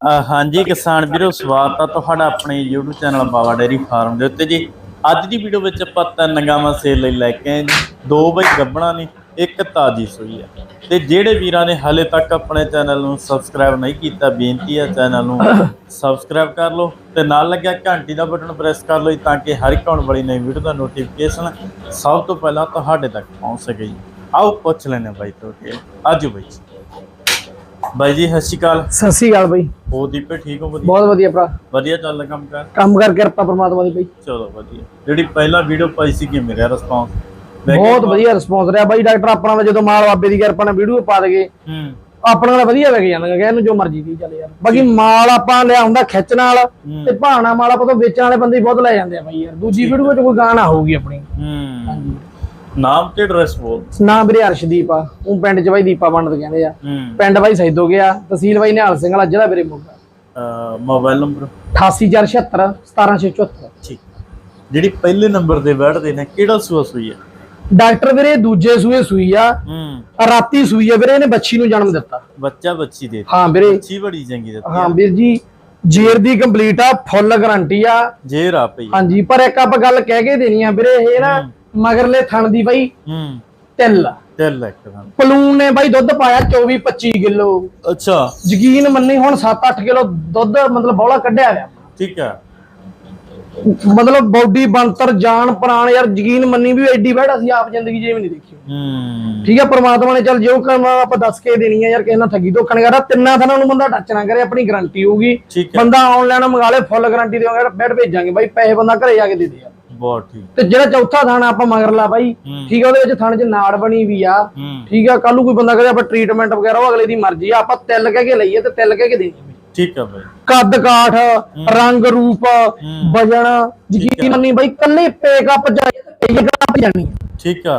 ਹਾਂਜੀ, ਕਿਸਾਨ ਵੀਰੋ, ਸਵਾਗਤ ਆ ਤੁਹਾਡਾ ਆਪਣੇ YouTube channel Bawa dairy farm ਦੇ ਉੱਤੇ ਜੀ। ਅੱਜ ਦੀ ਵੀਡੀਓ ਵਿੱਚ ਆਪਾਂ ਤਿੰਨ ਗਾਵਾਂ ਸੇਲ ਲਈ ਲੈ ਕੇ ਆਏ ਜੀ। ਦੋ ਬਈ ਗੱਬਣਾ ਨੇ, ਇੱਕ ਤਾਜੀ ਸੂਈ ਹੈ ਤੇ ਜਿਹੜੇ ਵੀਰਾਂ ਨੇ ਹਾਲੇ ਤੱਕ ਆਪਣੇ ਚੈਨਲ ਨੂੰ ਸਬਸਕ੍ਰਾਈਬ ਨਹੀਂ ਕੀਤਾ, ਬੇਨਤੀ ਹੈ ਚੈਨਲ ਨੂੰ ਸਬਸਕ੍ਰਾਈਬ ਕਰ ਲਓ ਤੇ ਨਾਲ ਲੱਗਿਆ ਘੰਟੀ ਦਾ ਬਟਨ ਪ੍ਰੈਸ ਕਰ ਲਓ ਜੀ, ਤਾਂ ਕਿ ਹਰ ਇੱਕ ਆਉਣ ਵਾਲੀ ਨਵੀਂ ਵੀਡੀਓ ਦਾ ਨੋਟੀਫਿਕੇਸ਼ਨ ਸਭ ਤੋਂ ਪਹਿਲਾਂ ਤੁਹਾਡੇ ਤੱਕ ਪਹੁੰਚ ਸਕੇ ਆਓ ਪੁੱਛ ਲੈਣੇ ਬਾਈ ਤੋਂ ਕਿ, ਆਜੋ ਬਾਈ ਜੀ। ਬਾਈ ਜੀ ਸਤਿ ਸ਼੍ਰੀ ਅਕਾਲ। ਸਤਿ ਸ੍ਰੀ ਅਕਾਲ ਬਈ। ਹੋ ਦੀਪੇ ਠੀਕ ਹੋ ਵਧੀਆ? ਬਹੁਤ ਵਧੀਆ ਭਰਾ। ਵਧੀਆ ਚੱਲਦਾ ਕੰਮ ਕਰ? ਕੰਮ ਕਰ ਕਿਰਪਾ ਪ੍ਰਮਾਤਮਾ ਦੀ ਬਈ। ਚਲੋ ਵਧੀਆ। ਜਿਹੜੀ ਪਹਿਲਾਂ ਵੀਡੀਓ ਪਾਈ ਸੀ ਕਿ ਮੇਰਾ ਰਿਸਪੌਂਸ ਬਹੁਤ ਵਧੀਆ ਰਿਸਪੌਂਸ ਰਿਹਾ ਬਾਈ। ਡਾਕਟਰ ਆਪਣਾ ਜਦੋਂ ਮਾਲ ਬਾਬੇ ਦੀ ਕਿਰਪਾ ਨਾਲ ਵੀਡੀਓ ਪਾ ਦਗੇ ਹੂੰ। ਆਪਣਾ ਨਾਲ ਵਧੀਆ ਵਿਕ ਜਾਂਦਾ ਕਿ ਇਹਨੂੰ ਜੋ ਮਰਜ਼ੀ ਦੀ ਚੱਲ ਯਾਰ। ਬਾਕੀ ਮਾਲ ਆਪਾਂ ਲਿਆਉਂਦਾ ਖਿੱਚ ਨਾਲ। ਤੇ ਭਾਣਾ ਮਾਲ ਆਪਾਂ ਤੋਂ ਵੇਚਣ ਵਾਲੇ ਬੰਦੇ ਬਹੁਤ ਲੈ ਜਾਂਦੇ ਆ ਬਾਈ ਯਾਰ। ਦੂਜੀ ਵੀਡੀਓ 'ਚ ਕੋਈ ਗਾਣਾ ਹੋਊਗੀ ਆਪਣੀ। ਹੂੰ। ਹਾਂਜੀ। ਨਾਮ ਤੇ ਐਡਰੈਸ ਬੋਲ ਨਾਮ ਵੀਰੇ ਅਰਸ਼ਦੀਪ ਆ। ਉਹ ਪਿੰਡ 'ਚ ਬਾਈ ਦੀਪਾ ਪੰਡਤ ਕਹਿੰਦੇ ਆ। ਪਿੰਡ ਬਾਈ ਸੈਦੋ ਗਿਆ। ਤਹਿਸੀਲ ਬਾਈ ਨਿਹਾਲ ਸਿੰਘ ਵਾਲਾ ਜ਼ਿਲ੍ਹਾ ਵੀਰੇ ਮੋਗਾ। Mobile number? 88476 17774 ਠੀਕ। ਜਿਹੜੀ ਪਹਿਲੇ ਨੰਬਰ ਤੇ ਬੈਠਦੇ ਨੇ ਕਿਹੜਾ ਸੂਆ ਸੂਈ ਹੈ ਡਾਕਟਰ ਵੀਰੇ ਦੂਜੇ ਸੂਏ ਸੂਈ ਆ। ਹੂੰ। ਰਾਤੀ ਸੂਈ ਆ ਵੀਰੇ ਇਹਨੇ ਬੱਚੀ ਨੂੰ ਜਨਮ ਦਿੱਤਾ। ਬੱਚਾ ਬੱਚੀ ਦੇ ਹਾਂ ਵੀਰੇ। ਬੱਚੀ ਬੜੀ ਚੰਗੀ ਦਿੱਤੀ ਹਾਂ ਵੀਰ ਜੀ ਜੇਰ ਦੀ ਕੰਪਲੀਟ ਆ ਫੁੱਲ ਗਾਰੰਟੀ ਆ। ਜੇ ਰਾ ਪਈ ਹਾਂਜੀ ਪਰ ਇੱਕ ਆਪਾਂ ਗੱਲ ਕਹਿ ਕੇ ਦੇਣੀ ਆ ਵੀਰੇ ਇਹ ਨਾ ਮਗਰਲੇ ਥਣ ਦੀ ਬਾਈ। ਹੂੰ। ਤਿੱਲ। ਆ। ਤੇ ਲੱਖ ਦਾ ਪਲੂਨ ਨੇ ਬਾਈ ਦੁੱਧ ਪਾਇਆ 24 25 ਕਿਲੋ। ਅੱਛਾ। ਯਕੀਨ ਮੰਨੀ ਹੁਣ 7-8 ਕਿਲੋ ਦੁੱਧ ਮਤਲਬ ਬੌਲਾ ਕੱਢਿਆ ਹੋਇਆ ਠੀਕ ਹੈ ਮਤਲਬ ਬੋਡੀ ਬੰਤਰ ਜਾਨ ਪ੍ਰਾਣ ਯਾਰ ਯਕੀਨ ਮੰਨੀ ਵੀ ਐਡੀ ਬੈਠ ਅਸੀਂ ਆਪ ਜ਼ਿੰਦਗੀ 'ਚ ਵੀ ਨਹੀਂ ਦੇਖੀ। ਹੂੰ। ਠੀਕ ਹੈ ਪ੍ਰਮਾਤਮਾ ਨੇ ਚੱਲ ਜੋ ਕਰਨਾ ਆਪਾਂ ਦੱਸ ਕੇ ਦੇਣੀ ਆ ਯਾਰ ਕਿਸੇ ਨਾਲ ਠੱਗੀ ਧੋਖਾ ਨਹੀਂ ਕਰਦਾ ਤਿੰਨਾਂ ਥਣਾਂ ਨੂੰ ਬੰਦਾ ਟੱਚ ਨਾ ਕਰੇ ਆਪਣੀ ਗਾਰੰਟੀ ਹੋਊਗੀ। ਠੀਕ ਹੈ ਬੰਦਾ ਆਨਲਾਈਨ ਮੰਗਾ ਲੇ ਫੁੱਲ ਗਾਰੰਟੀ ਦੇਵਾਂਗੇ ਬੈਡ ਭੇਜਾਂਗੇ ਬਾਈ ਪੈਸੇ ਬੰਦਾ ਘਰੇ ਜਾ ਕੇ ਦੇ ਦੇ ਯਾਰ। ਬਹੁਤ ਠੀਕ। ਤੇ ਜਿਹੜਾ ਚੌਥਾ ਥਾਣਾ ਆਪਾਂ ਮਗਰਲਾ ਬਾਈ। ਠੀਕ ਆ ਉਹਦੇ ਵਿੱਚ ਥਣ 'ਚ ਨਾੜ ਬਣੀ ਵੀ ਆ। ਠੀਕ ਆ ਕੱਲ ਨੂੰ ਕੋਈ ਬੰਦਾ ਕਹੇ ਆਪਾਂ ਟ੍ਰੀਟਮੈਂਟ ਵਗੈਰਾ ਉਹ ਅਗਲੇ ਦੀ ਮਰਜ਼ੀ ਆ। ਆਪਾਂ ਤਿਲ ਕਹਿ ਕੇ ਲਈਏ ਤੇ ਤਿਲ ਕਹਿ ਕੇ ਬਾਈ। ਠੀਕ ਹੈ ਬਾਈ। ਕੱਦ ਕਾਠ ਰੰਗ ਰੂਪ। ਵਜਨ ਯਕੀਨ ਮੰਨੀ ਬਾਈ ਕੱਲੇ ਪੇਕਅਪ ਜਾਣੀ ਜਾਣੀ ਠੀਕ ਆ।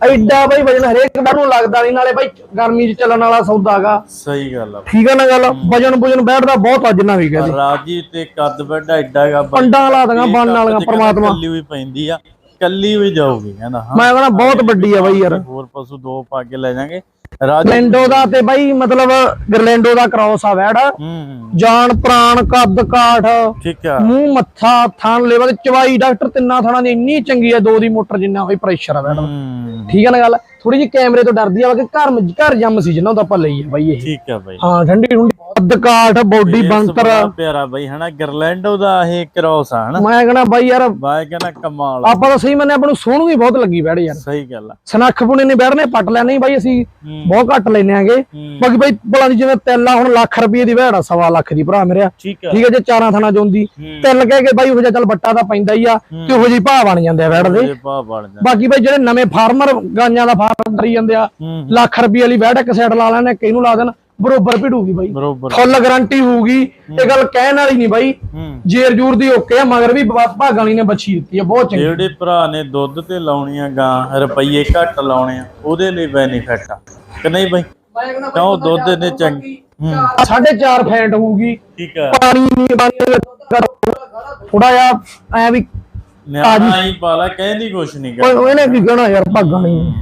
ਐਡਾ ਬਾਈ ਵਜਨ ਹਰੇਕ ਬੈਡ ਨੂੰ ਲੱਗਦਾ ਨਹੀਂ ਨਾਲੇ ਬਾਈ ਗਰਮੀ 'ਚ ਚੱਲਣ ਵਾਲਾ ਸੌਦਾਗਾ ਸਹੀ ਗੱਲ ਆ। ਠੀਕ ਆ ਨਾ ਗੱਲ? ਵਜਨ ਵਜਨ ਬੈਠਦਾ ਬਹੁਤ ਅੱਜ ਨਾ ਵੀ ਕਹਿੰਦੇ ਰਾਜੀ ਤੇ ਕੱਦ ਵੱਡਾ ਹੈਗਾ ਬਾਈ। ਪੰਡਾਂ ਲਾ ਦਾਂਗਾ ਕੱਪ ਵਾਲੀਆਂ ਪ੍ਰਮਾਤਮਾ। ਕੱਲੀ ਵੀ ਪੈਂਦੀ ਆ ਕੱਲੀ ਵੀ ਜਾਊਗੀ ਕਹਿੰਦਾ ਹਾਂ। ਮੈਂ ਕਹਿੰਦਾ ਬਹੁਤ ਵੱਡੀ ਆ ਬਾਈ ਯਾਰ। ਹੋਰ ਪਸ਼ੂ ਦੋ ਪਾ ਕੇ ਲੈ ਜਾਾਂਗੇ। ਗਰਲੈਂਡੋ ਦਾ ਤੇ ਬਾਈ ਮਤਲਬ ਗਰਲੈਂਡੋ ਦਾ ਕ੍ਰਾਸ ਆ ਵੈੜ। ਜਾਨ ਪ੍ਰਾਣ ਕੱਦ ਕਾਠ। ਠੀਕ ਆ। ਮੂੰਹ ਮੱਥਾ ਥਣ ਲੈਵਲ ਚਵਾਈ। ਡਾਕਟਰ ਤਿੰਨਾਂ ਥਣਾਂ ਦੀ ਇੰਨੀ ਚੰਗੀ ਆ ਦੋ ਦੀ ਮੋਟਰ ਜਿੰਨਾ ਹੋਈ ਪ੍ਰੈਸ਼ਰ ਆ ਵੈੜ। ਠੀਕ ਆ ਨਾ ਗੱਲ? ਥੋੜੀ ਜਿਹੀ ਕੈਮਰੇ ਤੋਂ ਡਰਦੀ ਆ ਕਿ ਘਰ ਘਰ ਜੰਮ ਸੀ ਜਿੰਨਾ ਦਾ ਆਪਾਂ ਲਈਏ ਬਾਈ ਇਹ। ਠੀਕ ਆ ਬਾਈ। ਹਾਂ ਠੰਡੀ ਠੰਡੀ ਕੱਦ ਕਾਠ ਬੋਡੀ ਬੰਤਰ ਬੜਾ ਪਿਆਰਾ ਬਾਈ ਹਨਾ? ਗਰਲੈਂਡੋ ਦਾ ਇਹ ਕ੍ਰੋਸ ਆ ਹਨਾ? ਮੈਂ ਕਹਣਾ ਬਾਈ ਯਾਰ ਬਾਈ ਕਹਿੰਦਾ ਕਮਾਲ। ਆਪਾਂ ਤਾਂ ਸਹੀ ਮੰਨੇ ਆਪਾਂ ਨੂੰ ਸੋਹਣੂ ਵੀ ਬਹੁਤ ਲੱਗੀ ਵੈੜ ਯਾਰ। ਸਹੀ ਗੱਲ ਆ। ਸਨੱਖ ਪੁਣੇ ਨੇ ਬੈਠਨੇ ਪੱਟ ਲਿਆ ਨਹੀਂ ਬਾਈ ਅਸੀਂ। ਹੂੰ। ਬਹੁਤ ਘੱਟ ਲੈਨੇ ਆਂਗੇ ਹੂੰ, ਬਾਕੀ ਬਾਈ ਭਲਾ ਦੀ ਜਿਵੇਂ ਤੈਲਾ ਹੁਣ ਲੱਖ ਰੁਪਏ ਦੀ ਵੈੜ ਆ ਸਵਾ ਲੱਖ ਦੀ ਭਰਾ ਮੇਰਿਆ ਠੀਕ ਹੈ ਜੇ ਚਾਰਾਂ ਥਾਣਾ ਹੂੰ। ਤਿੰਨ ਕਹਿ ਕੇ ਬਾਈ ਉਹ ਜਿਹਾ ਚੱਲ ਬੱਟਾ ਤਾਂ ਪੈਂਦਾ ਹੀ ਆ ਤੇ ਉਹੋ ਜਿਹੀ ਭਾਅ ਬਣ ਜਾਂਦੇ ਆ ਵੈੜ ਦੇ। ਜਾ ਬਾਕੀ ਬਾਈ ਜਿਹੜੇ ਨਵੇਂ ਫਾਰਮਰ ਗਾਂਆਂ ਦਾ ਫਾਰਮ ਕਰੀ ਜਾਂਦੇ ਆ ਹੂੰ। ਲੱਖ ਰੁਪਏ ਵਾਲੀ ਵੈੜ ਇੱਕ ਸਾਈਡ ਲਾ ਲੈਣੇ ਕਿਹਨੂੰ ਲਾ ਦੇਣ? ਬਰੋਬਰ ਭਿੜੂਗੀ ਬਾਈ। ਬਰੋਬਰ। ਫੁੱਲ ਗਾਰੰਟੀ ਹੋਊਗੀ ਇਹ ਗੱਲ ਕਹਿਣ ਵਾਲੀ ਨਹੀਂ ਬਾਈ। ਜੇਰ ਜੂਰ ਦੀ ਓਕੇ ਆ ਮਗਰ ਵੀ ਭਾਗਾਂ ਵਾਲੀ ਨੇ ਬੱਚੀ ਦਿੱਤੀ ਆ ਬਹੁਤ ਚੰਗੀ। ਜਿਹੜੇ ਭਰਾ ਨੇ ਦੁੱਧ ਤੇ ਲਾਉਣੀਆਂ ਗਾਂ ਰੁਪਈਏ ਘੱਟ ਲਾਉਣੇ ਆ ਉਹਦੇ ਲਈ ਬੈਨੀਫਿਟ ਆ। ਕਿ ਨਹੀਂ ਬਾਈ? ਕਿਉਂ ਦੁੱਧ ਨੇ ਚੰਗੀ? ਹੂੰ। ਸਾਢੇ ਚਾਰ ਫੈਂਟ ਹੋਊਗੀ। ਠੀਕ ਆ। ਪਾਣੀ ਨਹੀਂ ਥੋੜਾ ਜਿਹਾ ਐ ਵੀ ਨਿਆਣਾ ਹੀ ਪਾਲਾ ਕਹਿੰਦੀ ਕੁਛ ਨਹੀਂ ਓਏ ਕਰ ਇਹਨੇ ਕੀ ਕਹਿਣਾ ਯਾਰ ਭਾਗਾਂ ਨਹੀਂ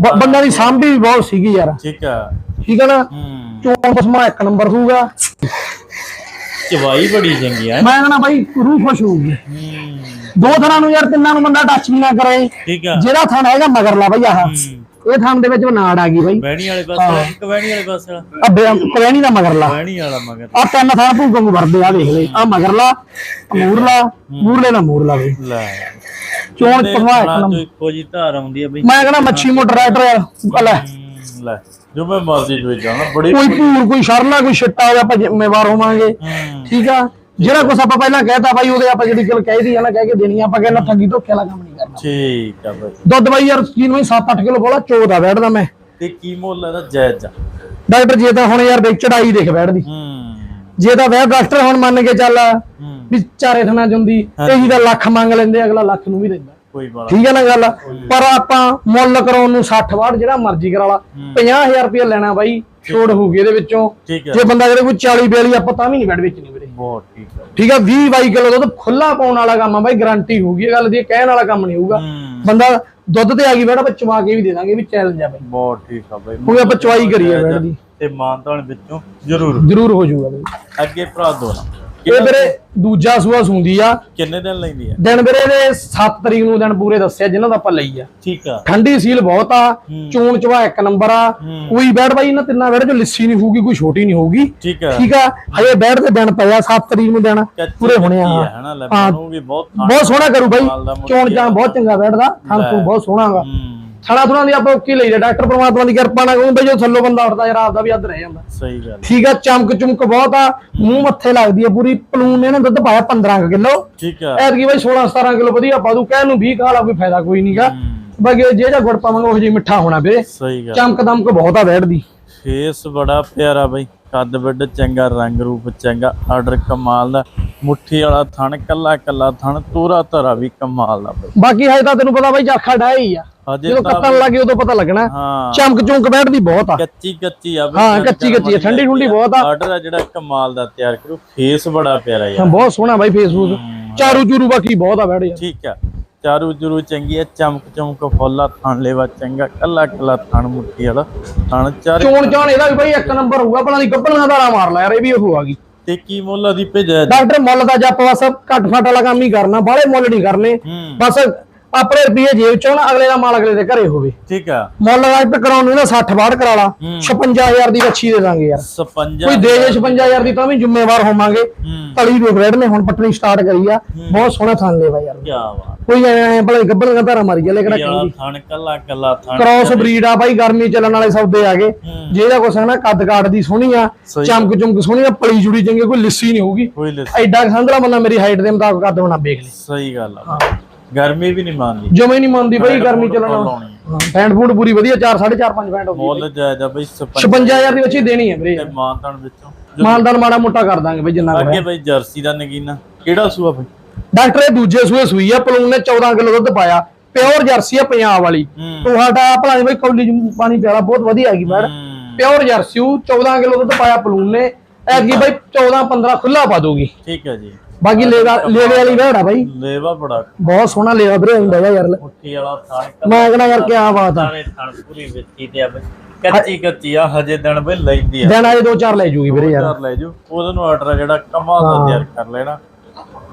ਬੰਦਾ ਦੀ ਸਾਂਭੀ ਵੀ ਬਹੁਤ ਸੀਗੀ ਯਾਰ। ਠੀਕ ਆ। ਠੀਕ ਹੈ ਨਾ? ਚੋਣ ਪਸਮਾ ਇੱਕ ਨੰਬਰ ਹੋਊਗਾ। ਚਵਾਈ ਬੜੀ ਚੰਗੀ ਆ। ਮੈਂ ਕਹਿੰਦਾ ਬਾਈ ਰੂਹ ਖੁਸ਼ ਹੋਊਗੀ। ਦੋ ਥਾਂ ਨੂੰ ਯਾਰ ਤਿੰਨਾਂ ਨੂੰ ਬੰਦਾ ਟੱਚ ਵੀ ਨਾ ਕਰੇ। ਠੀਕ ਆ। ਜਿਹੜਾ ਥਾਂ ਹੈਗਾ ਮਗਰਲਾ ਬਈ ਆਹ। ਇਹ ਥਾਂ ਦੇ ਵਿੱਚ ਨਾੜ ਆ ਗਈ ਬਾਈ। ਬਹਿਣੀ ਵਾਲੇ ਪਾਸੇ ਇੱਕ ਬਹਿਣੀ ਵਾਲੇ ਪਾਸੇ ਅੱਬੇ ਕਰੈਣੀ ਦਾ ਮਗਰਲਾ। ਬਹਿਣੀ ਵਾਲਾ ਮਗਰ। ਆ ਤਿੰਨ ਥਾਂ ਭੂਗੋਂ ਨੂੰ ਵਰਦੇ ਆ ਦੇਖ ਲੈ। ਆ ਮਗਰਲਾ ਮੂਰਲਾ ਮੂਰਲੇ ਦਾ ਮੂਰਲਾ ਬਈ। ਲੈ। ਚੋਣ ਪਸਮਾ ਇੱਕ ਜੀ ਧਾਰ ਆਉਂਦੀ ਆ ਬਈ। ਮੈਂ ਕਹਿੰਦਾ ਮੱਛੀ ਮੋਟਰ ਰਾਈਡਰ ਲੈ। ਲੈ। ਜੋ ਮੈਂ ਮਰਜ਼ੀ ਜੋ ਜਾਣਾ ਬੜੀ ਕੋਈ ਭੂਰ ਕੋਈ ਸ਼ਰਲਾ ਕੋਈ ਛਿੱਟਾ ਹੋਇਆ ਆਪਾਂ ਜ਼ਿੰਮੇਵਾਰ ਹੋਵਾਂਗੇ। ਠੀਕ ਆ? ਜਿਹੜਾ ਕੁਛ ਆਪਾਂ ਪਹਿਲਾਂ ਕਹਿਤਾ ਬਾਈ ਉਹਦੇ ਆਪਾਂ ਜਿਹੜੀ ਗੱਲ ਕਹਿਦੀ ਆ ਨਾ ਕਹਿ ਕੇ ਦੇਣੀ ਆ ਆਪਾਂ ਕਹਿੰਦਾ ਠੱਗੀ ਧੋਖੇ ਵਾਲਾ ਕੰਮ ਨਹੀਂ ਕਰਨਾ। ਠੀਕ ਆ ਬਈ। ਦੁੱਧ ਬਾਈ ਯਾਰ ਸਕੀਨ ਵਿੱਚ 7-8 ਕਿਲੋ ਬੋਲਾ ਚੋਦਾ ਬੈਠਦਾ ਮੈਂ। ਤੇ ਕੀ ਮੁੱਲ ਇਹਦਾ? ਜਾਇਜ਼ ਆ। ਡਾਕਟਰ ਜੇ ਤਾਂ ਹੁਣ ਯਾਰ ਦੇਖ ਚੜਾਈ ਦੇਖ ਬੈਠਦੀ। ਹੂੰ। ਜੇ ਤਾਂ ਵੈਬ ਡਾਕਟਰ ਹੁਣ ਮੰਨ ਕੇ ਚੱਲ ਵੀ ਚਾਰੇ ਥਣਾ ਜੁੰਦੀ ਇਹੀ ਤਾਂ ਲੱਖ ਮੰਗ ਲੈਂਦੇ ਅਗਲਾ ਲੱਖ ਨੂੰ ਵੀ ਦਿੰਦਾ। ਠੀਕ ਹੈ ਨਾ ਗੱਲ? ਪਰ ਆਪਾਂ ਮੁੱਲ ਕਰਾਉਣ ਨੂੰ 60 ਵਾਟ ਜਿਹੜਾ ਮਰਜ਼ੀ ਕਰਾ ਲਾ। 50000 ਰੁਪਏ ਲੈਣਾ ਬਾਈ ਛੋੜ ਹੋਊਗੀ ਇਹਦੇ ਵਿੱਚੋਂ। ਹੈ। ਜੇ ਬੰਦਾ ਕਰੇ ਕੋਈ 40 42 ਆਪਾਂ ਤਾਂ ਵੀ ਨਹੀਂ ਬੈਡ ਵੇਚਣੀ ਵੀਰੇ। ਬਹੁਤ ਠੀਕ ਆ ਠੀਕ ਆ 20 22 ਕਿਲੋ ਦੁੱਧ ਖੁੱਲਾ ਪਾਉਣ ਵਾਲਾ ਕੰਮ ਆ ਬਾਈ ਗਾਰੰਟੀ ਹੋਊਗੀ ਇਹ ਗੱਲ ਦੀ ਕਹਿਣ ਵਾਲਾ ਕੰਮ ਨਹੀਂ ਹੋਊਗਾ। ਹੂੰ। ਬੰਦਾ ਦੁੱਧ ਤੇ ਆ ਗਈ ਬੈਠਾ ਆਪਾਂ ਚਵਾ ਕੇ ਵੀ ਦੇ ਦਾਂਗੇ ਵੀ ਚੈਲੰਜ ਆ ਬਈ। ਬਹੁਤ ਠੀਕ ਆ ਬਈ। ਹੁਣ ਆਪਾਂ ਚਵਾਈ ਕਰੀਏ ਬੈਠ ਦੀ। ਤੇ ਮਾਨਤਾਨ ਵਿੱਚੋਂ ਜ਼ਰੂਰ। ਜ਼ਰੂਰ ਹੋ ਜਾਊਗਾ ਬਈ। ਅੱਗੇ ਭਰਾ ਦੋ ਨਾ। ਇਹ ਵੀਰੇ ਦੂਜਾ ਸੂਆ ਸੁੰਦੀ ਆ। ਕਿੰਨੇ ਦਿਨ ਲੈਂਦੀ ਆ? ਦਿਨ ਵੀਰੇ ਨੇ 7 ਤਰੀਕ ਨੂੰ ਦਿਨ ਪੂਰੇ ਦੱਸਿਆ ਜਿਨ੍ਹਾਂ ਦਾ ਆਪਾਂ ਲਈ ਆ। ਠੀਕ ਆ। ਠੰਡੀ ਸੀਲ ਬਹੁਤ ਆ। ਚੋਣ ਚਵਾ ਇੱਕ ਨੰਬਰ ਆ। ਕੋਈ ਬੈਠ ਬਾਈ ਇਹਨਾਂ ਤਿੰਨਾਂ ਬੈਠ ਚੋਂ ਲਿੱਸੀ ਨਹੀਂ ਹੋਊਗੀ ਕੋਈ ਛੋਟੀ ਨਹੀਂ ਹੋਊਗੀ। ਠੀਕ ਆ। ਠੀਕ ਆ? ਹਜੇ ਬੈਠ ਦੇ ਦਿਨ ਪਿਆ 7 ਤਰੀਕ ਨੂੰ ਦਿਨ ਪੂਰੇ ਹੋਣੇ ਆ। ਹਾਂ। ਬਹੁਤ ਸੋਹਣਾ ਕਰੂ ਬਾਈ। ਦਾ ਚੋਣ ਚਾਂ? ਬਹੁਤ ਚੰਗਾ ਬੈਠਦਾ ਥਾਂ ਲੈ। ਤੋਂ ਬਹੁਤ ਸੋਹਣਾ ਹੂੰ ਥਣਾ ਦੀ ਆਪਾਂ ਉੱਕੀ ਲਈ ਡਾਕਟਰ ਪ੍ਰਮਾਤਮਾ ਦੀ ਕਿਰਪਾ ਨਾਲ ਕਹੂੰ ਬਈ ਜੋ ਥੱਲੋਂ ਬੰਦਾ ਉੱਠਦਾ ਯਾਰ ਆਪਦਾ ਵੀ ਅੱਧ ਰਹਿ ਜਾਂਦਾ। ਸਹੀ ਗੱਲ ਠੀਕ ਆ ਚਮਕ ਚੁਮਕ ਬਹੁਤ ਆ ਮੂੰਹ ਮੱਥੇ ਲੱਗਦੀ ਆ ਪੂਰੀ ਪਲੂਨ ਨੇ ਇਹਨੇ ਦੁੱਧ ਪਾਇਆ 15 ਕਿਲੋ। ਠੀਕ ਆ। ਐਤਕੀ ਬਾਈ 16 17 ਕਿਲੋ ਵਧੀਆ ਪਾ ਦੂ ਕਹਿਣ ਨੂੰ 20 ਖਾ ਲਾ ਕੋਈ ਫਾਇਦਾ ਕੋਈ ਨਹੀਂਗਾ ਬਾਕੀ ਜੇ ਜਾਂ ਗੁੜ ਪਾਵਾਂਗੇ ਉਹ ਜਿਹੀ ਮਿੱਠਾ ਹੋਣਾ ਵੀਰੇ। ਸਹੀ ਗੱਲ। ਚਮਕ ਦਮਕ ਬਹੁਤ ਆ ਬੈਠਦੀ। ਫੇਸ ਬੜਾ ਪਿਆਰਾ ਬਈ ਕੱਦ ਵੱਡ ਚੰਗਾ ਰੰਗ ਰੂਪ ਚੰਗਾ ਆਰਡਰ ਕਮਾਲ ਦਾ। ਮੁੱਠੀ ਵਾਲਾ ਥਣ ਕੱਲਾ ਕੱਲਾ ਥਣ ਤੋਰਾ ਧਰਾ ਵੀ ਕਮਾਲ ਦਾ ਬਈ। ਬਾਕੀ ਹਜੇ ਤਾਂ ਤੈਨੂੰ ਪਤਾ ਬਾਈ ਜਾਖਾ ਹੀ ਆ। ਜਦੋਂ ਕੱਟਣ ਲੱਗੇ ਉਦੋਂ ਪਤਾ ਲੱਗਣਾ। ਚਮਕ ਚੁਮਕ ਬੈਠਦੀ ਬਹੁਤ ਆ। ਕੱਚੀ ਕੱਚੀ ਆ ਹਾਂ, ਕੱਚੀ- ਕੱਚੀ ਆ, ਠੰਡੀ ਠੁੰਡੀ ਬਹੁਤ ਆ। ਆਰਡਰ ਆ ਜਿਹੜਾ ਕਮਾਲ ਦਾ ਤਿਆਰ ਕਰੂ ਫੇਸ ਬੜਾ ਪਿਆਰਾ ਯਾਰ। ਬਹੁਤ ਸੋਹਣਾ ਬਾਈ ਫੇਸਬੁੱਕ ਚਾਰੂ ਚੂਰੂ ਬਾਕੀ ਬਹੁਤ ਆ ਬੈਠ ਯਾਰ। ਠੀਕ ਆ। ਚਾਰੂ ਜਰੂ ਚੰਗੀ ਆ ਚਮਕ ਚਮਕ ਫੁੱਲਾ ਥਣ ਲੈਵਾ ਚੰਗਾ ਕੱਲਾ ਕੱਲਾ ਥਣ ਮੁੱਠੀ ਵਾਲਾ ਥਣ ਚਾਰ ਚੋਣ ਚਾਣ ਇਹਦਾ ਵੀ ਬਾਈ ਇੱਕ ਨੰਬਰ ਹੋਊਗਾ ਭਲਾ ਦੀ ਗੱਬਲਾਂ ਦਾ ਮਾਰ ਲੈ ਯਾਰ ਇਹ ਵੀ ਉਹ ਆ ਗਈ। ਤੇ ਕੀ ਮੁੱਲ ਦੀ ਭੇਜਿਆ? ਡਾਕਟਰ ਮੁੱਲ ਦਾ ਜੱਪ ਬਸ ਘੱਟ ਫੱਟ ਵਾਲਾ ਕੰਮ ਹੀ ਕਰਨਾ ਬਾਹਲੇ ਮੁੱਲ ਨਹੀਂ ਕਰਨੇ। ਬਸ ਆਪਣੇ ਰੁਪਏ ਜੇਬ ਚੋਂ ਨਾ ਅਗਲੇ ਦਾ ਮਾਲ ਅਗਲੇ ਦੇ ਘਰੇ ਹੋਵੇ। ਠੀਕ ਆ। ਮੁੱਲ ਇੱਕ ਕਰਾਉਣ ਨੂੰ ਨਾ 60 ਬਾੜ ਕਰਾ ਲਾ। ਹੂੰ। 56000 ਦੀ ਵੱਛੀ ਦੇ ਦਾਂਗੇ ਯਾਰ। 56 ਕੋਈ ਦੇ ਜੇ 56000 ਦੀ ਤਾਂ ਵੀ ਜ਼ਿੰਮੇਵਾਰ ਹੋਵਾਂਗੇ। ਤਲੀ ਵੇਖ ਰੇਡ ਨੇ ਹੁਣ ਪੱਟਣੀ ਸਟਾਰਟ ਕਰੀ ਆ। ਬਹੁਤ ਸੋਹਣਾ ਥਾਂ ਲੈਵਾ ਯਾਰ। ਕੀ ਬਾਤ। ਕੋਈ ਐ ਭਲੇ ਗੱਬਲ ਦਾ ਧਾਰਾ ਮਾਰੀ ਜਾ ਕਿਹੜਾ ਕਹਿੰਦੀ। ਥਣ ਕੱਲਾ ਕੱਲਾ ਥਣ ਕ੍ਰਾਸ ਬਰੀਡ ਆ ਬਾਈ ਗਰਮੀ ਚੱਲਣ ਵਾਲੇ ਸੌਦੇ ਆ ਗਏ ਹੂੰ। ਜਿਹਦਾ ਕੁਛ ਹੈ ਨਾ ਕੱਦ ਕਾਠ ਦੀ ਸੋਹਣੀ ਆ। ਚਮਕ ਚੁਮਕ ਸੋਹਣੀ ਆ ਪਲੀ ਜੁੜੀ ਚੰਗੀ ਕੋਈ ਲਿੱਸੀ ਨਹੀਂ ਹੋਊਗੀ। ਐਡਾ ਸੰਧਲਾ ਬੰਦਾ ਮੇਰੀ ਹਾਈਟ ਦੇ ਮੁਤਾਬਕ ਕੱਦ ਹੋਣਾ ਵੇਖ ਲੈ। ਸਹੀ ਗੱਲ ਆ। ਗਰਮੀ ਵੀ ਨਹੀਂ ਮੰਨਦੀ। ਜਮੇ ਨਹੀਂ ਮੰਨਦੀ ਬਾਈ ਗਰਮੀ ਚੱਲਣ। ਪੈਂਟ ਫੂਡ ਪੂਰੀ ਵਧੀਆ 4 4.5 5 ਪੈਂਟ ਹੋ ਗਈ। ਮੁੱਲ ਜਾਇਦਾ ਬਈ 56 56000 ਦੀ ਵੱਛੀ ਦੇਣੀ ਹੈ ਵੀਰੇ ਤੇ ਮਾਨਤਨ ਵਿੱਚੋਂ। ਮਾਨਦਾਨ ਮਾੜਾ ਮੋਟਾ ਕਰ ਦਾਂਗੇ ਬਈ ਜਿੰਨਾ ਅੱਗੇ। ਬਈ ਜਰਸੀ ਦਾ ਨਗੀਨਾ। ਕਿਹੜਾ ਸੂਆ ਬਈ? ਡਾਕਟਰ ਇਹ ਦੂਜੇ ਸੂਏ ਸੂਈ ਆ ਪਲੂਨ ਨੇ 14 ਕਿਲੋ ਦੁੱਧ ਪਾਇਆ। ਪਿਓਰ ਜਰਸੀ ਆ ਪੰਜਾਬ ਵਾਲੀ। ਤੁਹਾਡਾ ਭਲਾ ਬਈ ਕੌਲੀ ਪਾਣੀ ਪਿਆਲਾ ਬਹੁਤ ਵਧੀਆ ਹੈਗੀ ਮੈਡ ਪਿਓਰ ਜਰਸੀ ਉਹ 14 ਕਿਲੋ ਦੁੱਧ ਪਾਇਆ ਪਲੂਨ ਨੇ। ਐਤਕੀ ਬਈ 14 15 ਖੁੱਲਾ ਪਾ ਦੋਗੀ ਠੀਕ ਹੈ ਜੀ। ਬਾਕੀ ਲੇਵਾ ਲੇਵੇ ਵਾਲੀ ਵਹਿੜਾ ਬਾਈ। ਲੇਵਾ ਬੜਾ। ਬਹੁਤ ਸੋਹਣਾ ਲੇਵਾ ਵੀਰੇ ਹੁੰਦਾ ਵਾ ਯਾਰ। ਮੁੱਠੀ ਵਾਲਾ ਥਣ ਮੈਂ ਕਹਿੰਦਾ ਯਾਰ ਕੀ ਬਾਤ ਆ। ਥਣ ਪੂਰੀ ਵਿੱਚੀ ਤੇ ਆ ਕੱਚੀ ਕੱਚੀ ਆ ਹਜੇ ਦਿਨ ਬਈ ਲੈਂਦੀ ਆ। ਦਿਨ ਆਏ ਦੋ ਚਾਰ ਲੈ ਜੂਗੀ ਵੀਰੇ ਯਾਰ। ਕਰ ਲੈ ਜੋ। ਉਹਦੇ ਨੂੰ ਆਰਡਰ ਜਿਹੜਾ ਕਮਾਲ ਦਾ ਤਿਆਰ ਕਰ ਲੈਣਾ।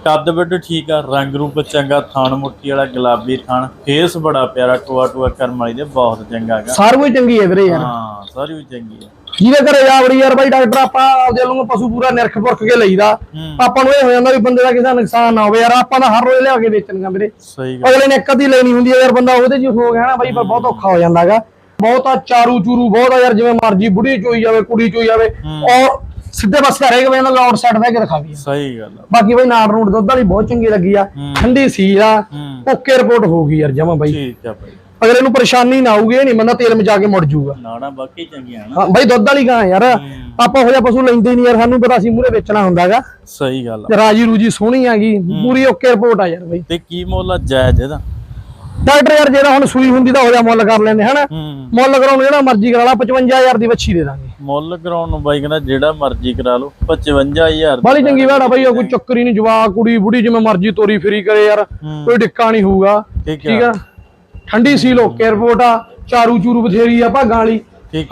ਕੱਦ ਵੱਡ ਠੀਕ ਆ ਰੰਗ ਰੂਪ ਚੰਗਾ ਥਣ ਮੁੱਠੀ ਵਾਲਾ ਗੁਲਾਬੀ ਥਣ ਫੇਸ ਬੜਾ ਪਿਆਰਾ ਟੂਆ ਟੂਆ ਕਰਮ ਵਾਲੀ ਦੇ ਬਹੁਤ ਚੰਗਾ ਹੈਗਾ। ਸਾਰ ਚੰਗੀ ਹੈ ਵੀਰੇ ਯਾਰ। ਹਾਂ ਸਾਰੀ ਚੰਗੀ ਆ। ਜਿਹਦੇ ਘਰੇ ਜਾਵੜੀ ਯਾਰ ਬਾਈ ਡਾਕਟਰ ਆਪਾਂ ਆਪਦੇ ਵੱਲੋਂ ਪਸ਼ੂ ਪੂਰਾ ਨਿਰਖ ਪੁਰਖ ਕੇ ਲਈਦਾ। ਹੂੰ। ਆਪਾਂ ਨੂੰ ਇਹ ਹੋ ਜਾਂਦਾ ਵੀ ਬੰਦੇ ਦਾ ਕਿਸੇ ਦਾ ਨੁਕਸਾਨ ਨਾ ਹੋਵੇ ਯਾਰ ਆਪਾਂ ਤਾਂ ਹਰ ਰੋਜ਼ ਲਿਆ ਕੇ ਵੇਚਣੀਆਂ ਵੀਰੇ ਅਗਲੇ ਨੇ ਇੱਕ ਅੱਧੀ ਲੈਣੀ ਹੁੰਦੀ ਹੈ ਯਾਰ ਬੰਦਾ ਉਹਦੇ 'ਚ ਹੋ ਗਿਆ ਨਾ ਬਾਈ ਪਰ ਬਹੁਤ ਔਖਾ ਹੋ ਜਾਂਦਾਗਾ ਬਹੁਤ ਆ ਚਾਰੂ ਚੂਰੂ ਬਹੁਤ ਆ ਯਾਰ ਜਿਵੇਂ ਮਰਜ਼ੀ ਬੁੜੀ ਚੋਈ ਜਾਵੇ ਕੁੜੀ ਚੋਈ ਜਾਵੇ ਔਰ ਸਿੱਧੇ ਪਾਸੇ ਰਹੇਗਾ ਬਈ ਇਹਨਾਂ ਲਾਉਡ ਸਾਈਡ ਬਹਿ ਕੇ ਦਿਖਾਵੀ ਸਹੀ ਗੱਲ ਬਾਕੀ ਬਈ ਨਾੜ ਰੂਟ ਦੁੱਧ ਵਾਲੀ ਬਹੁਤ ਚੰਗੀ ਲੱਗੀ ਆ ਹੂੰ। ਠੰਡੀ ਸੀ ਆ ਹੂੰ। ਓਕੇ ਰਿਪੋਰਟ ਹੋਊਗੀ ਯਾਰ ਜਮਾ ਬਾਈ। ਠੀਕ ਆ ਬਈ। ਅਗਲੇ ਨੂੰ ਪਰੇਸ਼ਾਨੀ ਨਾ ਆਊਗੀ ਇਹ ਨਹੀਂ ਬੰਦਾ ਤੇਲ ਮਚਾ ਕੇ ਮੁੜ ਜਾਊਗਾ। ਨਾੜਾ ਬਾਕੀ ਚੰਗੀਆਂ ਨਾ। ਹਾਂ ਬਾਈ ਦੁੱਧ ਵਾਲੀ ਗਾਂ ਯਾਰ। ਆਪਾਂ ਹੋ ਜਾ ਪਸ਼ੂ ਲੈਂਦੇ ਨਹੀਂ ਯਾਰ ਸਾਨੂੰ ਪਤਾ ਸੀ ਮੂਰੇ ਵੇਚਣਾ ਹੁੰਦਾਗਾ। ਸਹੀ ਗੱਲ ਆ। ਰਾਜੀ ਰੂਜੀ ਸੋਹਣੀ ਆਗੀ ਪੂਰੀ ਓਕੇ ਰਿਪੋਰਟ ਆ ਯਾਰ ਬਾਈ। ਤੇ ਕੀ ਮੁੱਲ ਆ ਜਾਇਜ਼ ਇਹਦਾ? ਡਾਕਟਰ ਯਾਰ ਜਿਹੜਾ ਹੁਣ ਸੂਈ ਹੁੰਦੀ ਤਾਂ ਹੋ ਜਾ ਮੁੱਲ ਕਰ ਲੈਂਦੇ ਹਨਾ? ਮੁੱਲ ਕਰਾਉਣ ਜਿਹੜਾ ਮਰਜ਼ੀ ਕਰਾ ਲਾ 55000 ਦੀ ਵੱਛੀ ਦੇ ਦਾਂਗੇ। ਮੁੱਲ ਕਰਾਉਣ ਨੂੰ ਬਾਈ ਕਹਿੰਦਾ ਜਿਹੜਾ ਮਰਜ਼ੀ ਕਰਾ ਲਓ 55000 ਬਾਲੀ ਚੰਗੀ ਵਾੜਾ ਬਾਈ ਕੋਈ ਚੱਕਰ ਹੀ ਨਹੀਂ ਜਵਾਕ ਕੁੜੀ ਬੁੜੀ ਜਿਵੇਂ ਮਰਜ਼ੀ ਤੋਰੀ ਫਿਰੀ ਕਰੇ ਯਾਰ। ਕੋਈ ਡਿੱਕਾ ਨਹੀਂ ਹੋਊਗਾ। ਠੀਕ ਆ? ਠੰਡੀ ਸੀ ਲੋਕੇ ਰਿਪੋਰਟ ਆ ਚਾਰੂ ਚੂਰੂ ਬਥੇਰੀ ਆ ਭਾਗਾਂ ਵਾਲੀ।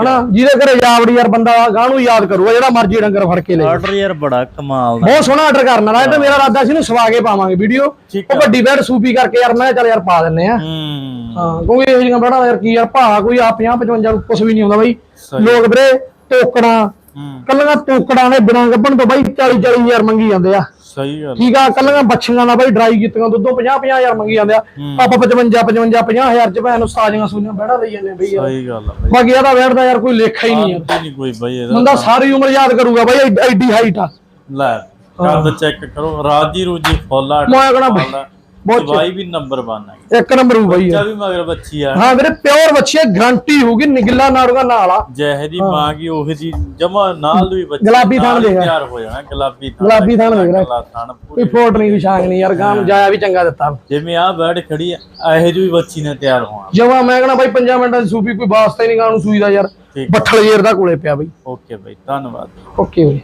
ਹਨਾ? ਜਿਹਦੇ ਘਰੇ ਜਾਵੜੀ ਯਾਰ ਬੰਦਾ ਗਾਂ ਨੂੰ ਯਾਦ ਕਰੂਗਾ ਜਿਹੜਾ ਮਰਜ਼ੀ ਡੰਗਰ ਫੜ ਕੇ ਲੈ। ਆਰਡਰ ਯਾਰ ਬੜਾ ਕਮਾਲ ਦਾ। ਬਹੁਤ ਸੋਹਣਾ ਆਰਡਰ ਕਰਨ ਵਾਲਾ ਤਾਂ ਮੇਰਾ ਇਰਾਦਾ ਸੀ ਨੂੰ ਸਵਾ ਕੇ ਪਾਵਾਂਗੇ ਵੀਡੀਓ ਉਹ ਵੱਡੀ ਬੈਡ ਸੂਪੀ ਕਰਕੇ ਯਾਰ ਮੈਂ ਚੱਲ ਯਾਰ ਪਾ ਦਿੰਨੇ ਆ। ਹੂੰ। ਕਿਉਂਕਿ ਇਹ ਜਿਹੀਆਂ ਬੜਾ ਯਾਰ ਕੀ ਯਾਰ ਭਾ ਕੋਈ ਆ 50 55 ਕੁਝ ਵੀ ਨਹੀਂ ਆਉਂਦਾ ਬਾਈ। ਲੋਕ ਵੀਰੇ ਟੋਕਣਾ ਹੂੰ। ਕੱਲੀਆਂ ਟੋਕੜਾਂ ਨੇ ਬਿਨਾਂ ਗੱਭਣ ਤੋਂ ਬਾਈ 40 40 ਹਜ਼ਾਰ ਮੰਗੀ ਜਾਂਦੇ ਆ। ਸਹੀ ਗੱਲ ਠੀਕ ਆ ਕੱਲੀਆਂ ਬੱਛੀਆਂ ਦਾ ਬਾਈ ਡਰਾਈ ਕੀਤੀਆਂ ਦੁੱਧੋਂ 50 50 ਹਜ਼ਾਰ ਮੰਗੀ ਜਾਂਦੇ ਆ। ਆਪਾਂ 55 55 50 ਹਜ਼ਾਰ ਚ ਭੈਣ ਨੂੰ ਸਾਜੀਆਂ ਸੂਈਆਂ ਬਹਿੜਾ ਲਈ ਜਾਂਦੇ ਬਈ ਸਹੀ ਗੱਲ ਆ ਬਾਈ। ਬਾਕੀ ਇਹਦਾ ਬੈਠਦਾ ਯਾਰ ਕੋਈ ਲੇਖਾ ਹੀ ਨਹੀਂ ਆਉਂਦੀ ਨਹੀਂ ਕੋਈ ਬਾਈ ਇਹਦਾ ਬੰਦਾ ਸਾਰੀ ਉਮਰ ਯਾਦ ਕਰੂਗਾ ਬਾਈ ਐਡ- ਐਡੀ ਹਾਈਟ ਆ। ਲੈ ਕੱਦ ਚੈੱਕ ਕਰੋ ਰਾਜੀ ਰੂਜੀ ਫੁੱਲਾ ਮੈਂ ਕਹਣਾ ਦਵਾਈ ਵੀ ਨੰਬਰ 1 ਹੈ ਇੱਕ ਨੰਬਰ ਹੋ ਬਾਈ ਬੱਚਾ। ਵੀ ਮਗਰ ਬੱਚੀ ਆ। ਹਾਂ ਵੀਰੇ ਪਿਓਰ ਬੱਚੀ ਗਰੰਟੀ ਹੋਊਗੀ ਨਿਗਲਾ ਨਾੜੂਗਾ ਨਾਲ ਆ। ਜਿਹੇ ਦੀ ਮਾਂ ਕੀ ਉਹ ਜੀ ਜਮਾ ਨਾਲ ਵੀ ਬੱਚੀ ਗੁਲਾਬੀ ਥਣ ਦੇਗਾ। ਤਿਆਰ ਹੋ ਜਾਣਾ ਗੁਲਾਬੀ ਥਣ ਗੁਲਾਬੀ ਥਣ ਦੇਖ। ਥਣ ਕੋਈ। ਫੋਟ ਨਹੀਂ ਕੋਈ ਛਾਂਗ ਨਹੀਂ ਯਾਰ ਗਾਂ ਜਾਇਆ ਵੀ ਚੰਗਾ ਦਿੱਤਾ। ਜਿਵੇਂ ਆ ਬੈਠ ਖੜੀ ਆ ਇਹੋ ਜਿਹੀ ਬੱਚੀ ਨੇ ਤਿਆਰ ਹੋਣਾ। ਜਵਾ ਮੈਂ ਕਹਣਾ ਬਾਈ 5 ਮਿੰਟਾਂ ਦੀ ਸੂਪੀ ਕੋਈ ਵਾਸਤਾ ਹੀ ਨਹੀਂ ਗਾਂ ਨੂੰ ਸੂਈ ਦਾ ਯਾਰ। ਬੱਠਲ ਜੇਰ ਦਾ ਕੋਲੇ ਪਿਆ ਬਾਈ। ਓਕੇ ਬਾਈ ਧੰਨਵਾਦ। ਓਕੇ ਬਾਈ